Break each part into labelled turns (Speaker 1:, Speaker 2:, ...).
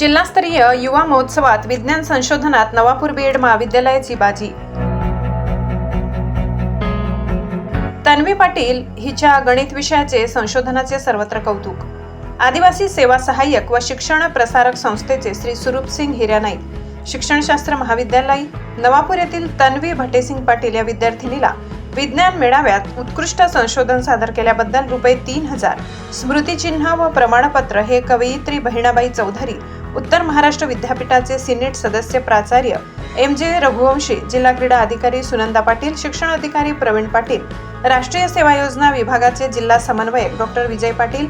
Speaker 1: जिल्हास्तरीय युवा महोत्सवात विज्ञान संशोधनात नवापूर बीएड महाविद्यालयाची बाजी. तन्वी पाटील हिच्या गणित विषयाचे संशोधनाचे सर्वत्र कौतुक. आदिवासी सेवा सहाय्यक व शिक्षण प्रसारक संस्थेचे श्री सुरूप सिंग हिरानाईक शिक्षणशास्त्र महाविद्यालय नवापूर येथील तन्वी भटेसिंग पाटील या विद्यार्थिनीला विज्ञान मेळाव्यात उत्कृष्ट संशोधन सादर केल्याबद्दल रुपये तीन हजार. स्मृतिचिन्ह व प्रमाणपत्र हे कवयित्री बहिणाबाई चौधरी उत्तर महाराष्ट्र विद्यापीठाचे सिनेट सदस्य प्राचार्य एम. जे. रघुवंशी जिल्हा क्रीडा अधिकारी सुनंदा पाटील शिक्षण अधिकारी प्रवीण पाटील राष्ट्रीय सेवा योजना विभागाचे जिल्हा समन्वयक डॉक्टर विजय पाटील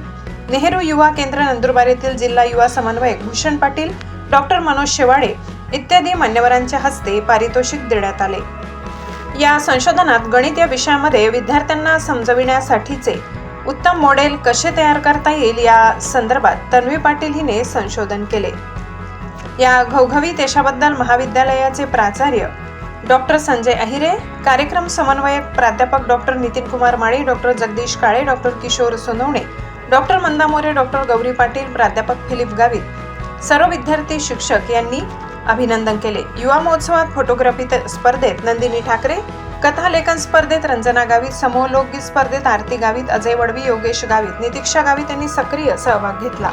Speaker 1: नेहरू युवा केंद्र नंदुरबार येथील जिल्हा युवा समन्वयक भूषण पाटील डॉक्टर मनोज शेवाडे इत्यादी मान्यवरांच्या हस्ते पारितोषिक देण्यात आले. या संशोधनात गणित या विषयामध्ये विद्यार्थ्यांना समजविण्यासाठीचे उत्तम मॉडेल कसे तयार करता येईल या संदर्भात तन्वी पाटील हिने संशोधन केले. या घवघवीत यशाबद्दल महाविद्यालयाचे प्राचार्य डॉक्टर संजय अहिरे कार्यक्रम समन्वयक प्राध्यापक doctor Nitin Kumar Mali doctor Jagdish Kale doctor Kishor Sonawane doctor Manda More doctor Gauri Patil प्राध्यापक फिलिप गावित सर्व विद्यार्थी शिक्षक यांनी अभिनंदन केले. युवा महोत्सवात फोटोग्राफी स्पर्धेत नंदिनी ठाकरे कथालेखन स्पर्धेत रंजना गावित समूह लोकगीत स्पर्धेत आरती गावित अजय वडवी योगेश गावित नितीक्षा गावित यांनी सक्रिय सहभाग घेतला.